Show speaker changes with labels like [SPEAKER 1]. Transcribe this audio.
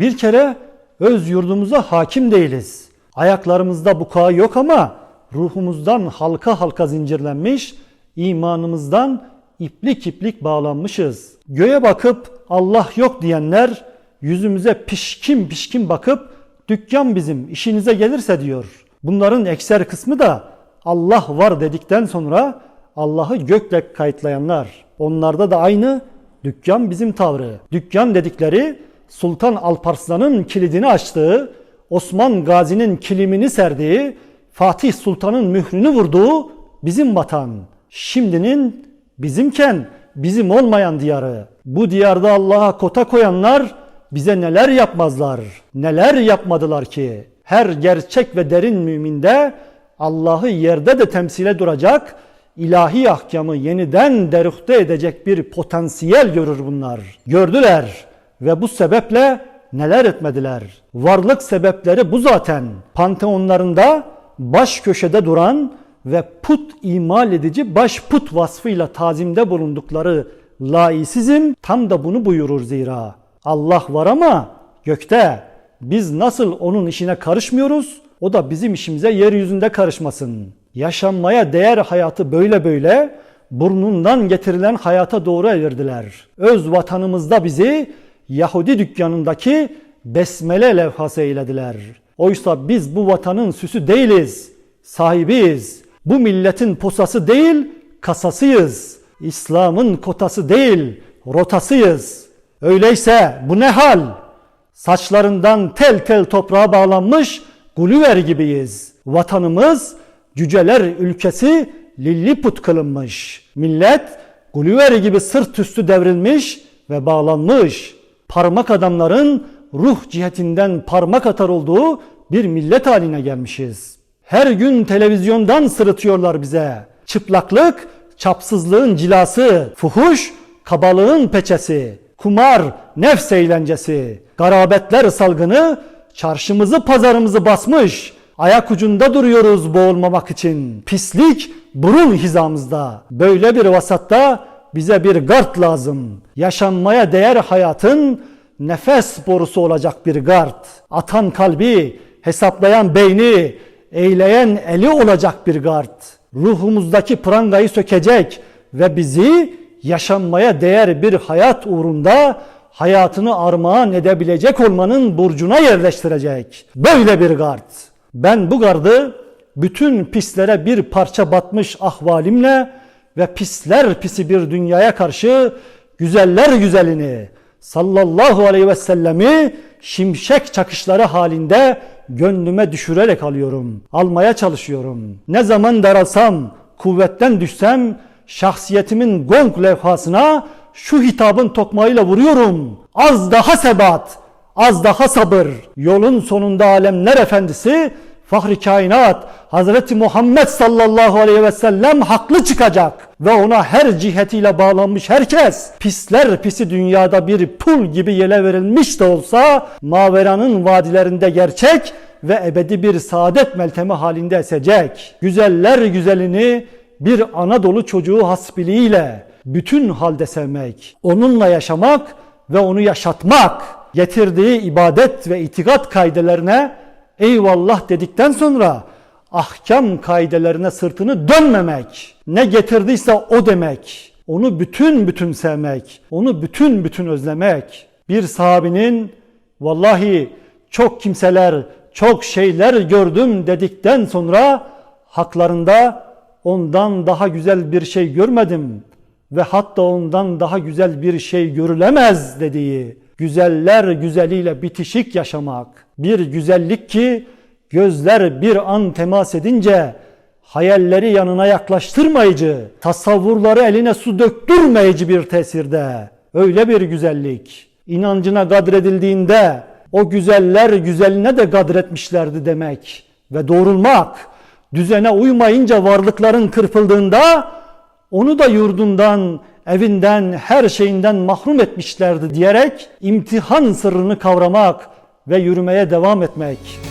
[SPEAKER 1] Bir kere öz yurdumuza hakim değiliz. Ayaklarımızda bukağı yok ama ruhumuzdan halka halka zincirlenmiş, imanımızdan iplik iplik bağlanmışız. Göğe bakıp Allah yok diyenler yüzümüze pişkin pişkin bakıp dükkan bizim işinize gelirse diyor. Bunların ekser kısmı da Allah var dedikten sonra Allah'ı gökle kayıtlayanlar. Onlarda da aynı dükkan bizim tavrı. Dükkan dedikleri Sultan Alparslan'ın kilidini açtığı, Osman Gazi'nin kilimini serdiği, Fatih Sultan'ın mührünü vurduğu bizim vatan. Şimdinin bizimken bizim olmayan diyarı. Bu diyarda Allah'a kota koyanlar bize neler yapmazlar, neler yapmadılar ki. Her gerçek ve derin müminde Allah'ı yerde de temsile duracak, ilahi ahkamı yeniden deruhte edecek bir potansiyel görür bunlar. Gördüler ve bu sebeple neler etmediler? Varlık sebepleri bu zaten. Panteonlarında baş köşede duran ve put imal edici baş put vasfıyla tazimde bulundukları laisizm tam da bunu buyurur zira. Allah var ama gökte biz nasıl onun işine karışmıyoruz o da bizim işimize yeryüzünde karışmasın. Yaşanmaya değer hayatı böyle böyle burnundan getirilen hayata doğru evirdiler. Öz vatanımızda bizi Yahudi dükkanındaki besmele levhası eylediler. Oysa biz bu vatanın süsü değiliz, sahibiyiz. Bu milletin posası değil, kasasıyız. İslam'ın kotası değil, rotasıyız. Öyleyse bu ne hal? Saçlarından tel tel toprağa bağlanmış Gulliver gibiyiz. Vatanımız cüceler ülkesi Lilliput kılınmış. Millet Gulliver gibi sırt üstü devrilmiş ve bağlanmış. Parmak adamların ruh cihetinden parmak atar olduğu bir millet haline gelmişiz. Her gün televizyondan sırıtıyorlar bize. Çıplaklık, çapsızlığın cilası, fuhuş, kabalığın peçesi, kumar, nefs eğlencesi, garabetler salgını çarşımızı pazarımızı basmış. Ayak ucunda duruyoruz boğulmamak için. Pislik burun hizamızda. Böyle bir vasatta bize bir gard lazım. Yaşanmaya değer hayatın nefes borusu olacak bir gard. Atan kalbi, hesaplayan beyni, eyleyen eli olacak bir gard. Ruhumuzdaki prangayı sökecek ve bizi yaşanmaya değer bir hayat uğrunda hayatını armağan edebilecek olmanın burcuna yerleştirecek. Böyle bir gard. Ben bu gardı bütün pislere bir parça batmış ahvalimle ve pisler pisi bir dünyaya karşı güzeller güzelini sallallahu aleyhi ve sellemi şimşek çakışları halinde gönlüme düşürerek alıyorum. Almaya çalışıyorum. Ne zaman daralsam, kuvvetten düşsem şahsiyetimin gong levhasına şu hitabın tokmağıyla vuruyorum. Az daha sebat, az daha sabır. Yolun sonunda alemler efendisi Fahri kainat Hazreti Muhammed sallallahu aleyhi ve sellem haklı çıkacak ve ona her cihetiyle bağlanmış herkes pisler pisi dünyada bir pul gibi yele verilmiş de olsa maveranın vadilerinde gerçek ve ebedi bir saadet meltemi halinde esecek. Güzeller güzelini bir Anadolu çocuğu hasbiliğiyle bütün halde sevmek, onunla yaşamak ve onu yaşatmak, getirdiği ibadet ve itikat kaidelerine eyvallah dedikten sonra ahkam kaidelerine sırtını dönmemek, ne getirdiyse o demek, onu bütün bütün sevmek, onu bütün bütün özlemek. Bir sahabinin vallahi çok kimseler, çok şeyler gördüm dedikten sonra haklarında ondan daha güzel bir şey görmedim ve hatta ondan daha güzel bir şey görülemez dediği güzeller güzeliyle bitişik yaşamak. Bir güzellik ki gözler bir an temas edince hayalleri yanına yaklaştırmayıcı, tasavvurları eline su döktürmeyici bir tesirde. Öyle bir güzellik. İnancına kadredildiğinde o güzeller güzeline de kadretmişlerdi demek ve doğrulmak. Düzene uymayınca varlıkların kırpıldığında onu da yurdundan, evinden, her şeyinden mahrum etmişlerdi diyerek imtihan sırrını kavramak ve yürümeye devam etmek.